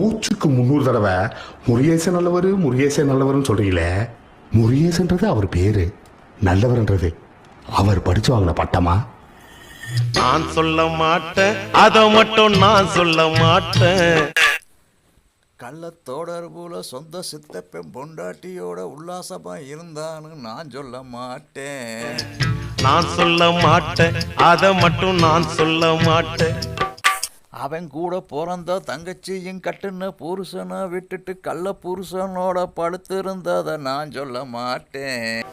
மூச்சுக்கு முந்நூறு தடவை முருகேசன் நல்லவர் முருகேசன் நல்லவர்னு சொல்றீங்களே? முருகேசன்றது அவர் பேரு நல்லவர்ன்றது. அவர் படிச்சு வாங்கின பட்டமா? நான் சொல்ல மாட்டேன் அத மட்டும் நான் சொல்ல மாட்டேன். கள்ளத்தோடர்புல சொந்த சித்தப்பெண் பொண்டாட்டியோட உல்லாசமா இருந்தான்னு நான் சொல்ல மாட்டேன். நான் சொல்ல மாட்டேன் அத மட்டும் நான் சொல்ல மாட்டேன். அவன் கூட பிறந்த தங்கச்சியும் கட்டுன புருஷனை விட்டுட்டு கள்ள புருஷனோட படுத்திருந்ததை நான் சொல்ல மாட்டேன்.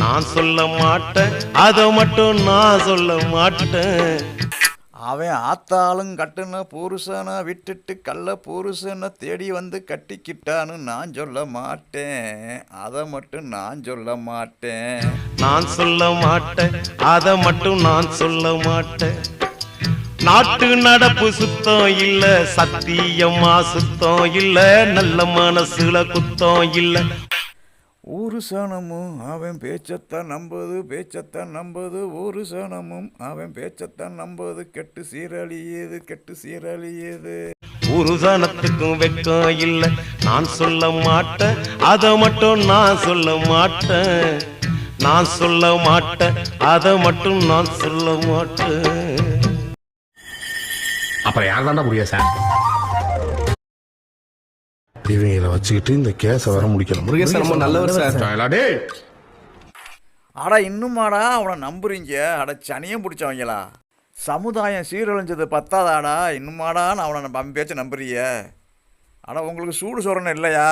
நான் சொல்ல மாட்டேன் அத மட்டும் நான் சொல்ல மாட்டேன். அவன் ஆத்தாளும் கட்டுன புருஷனை விட்டுட்டு கள்ள புருஷனை தேடி வந்து கட்டிக்கிட்டான்னு நான் சொல்ல மாட்டேன். அதை மட்டும் நான் சொல்ல மாட்டேன். நான் சொல்ல மாட்டேன் அத மட்டும் நான் சொல்ல மாட்டேன். நாட்டு நடப்பு சுத்தம் இல்ல சத்தியமா சுத்தம் இல்ல நல்ல மனசுல குத்தம் இல்ல. ஒரு சனமும் அவன் பேச்சத்தான் நம்புது பேச்சத்தான் நம்புது ஒரு சனமும் அவன் பேச்சத்தான் நம்புது. கெட்டு சீரழியது கெட்டு சீரழியது. ஒரு சனத்துக்கும் வெக்கம் இல்ல நான் சொல்ல மாட்டேன் அத மட்டும் நான் சொல்ல மாட்டேன். நான் சொல்ல மாட்டேன் அத மட்டும் நான் சொல்ல மாட்டேன். அப்புறம் யார் தாண்டா முருகேசன் இவங்களை வச்சுக்கிட்டு இந்த கேஸை வர முடிக்கணும். முருகேசன் ரொம்ப நல்லவர் சார். டேய். அட இன்னுமாடா அவனை நம்புறீங்க? அட சனியம் பிடிச்சவங்களா? சமுதாயம் சீரழிஞ்சது பத்தாதாடா. இன்னுமாடா நான் அவனை பேச்ச நம்புறிய. அட உங்களுக்கு சூடு சொரணம் இல்லையா?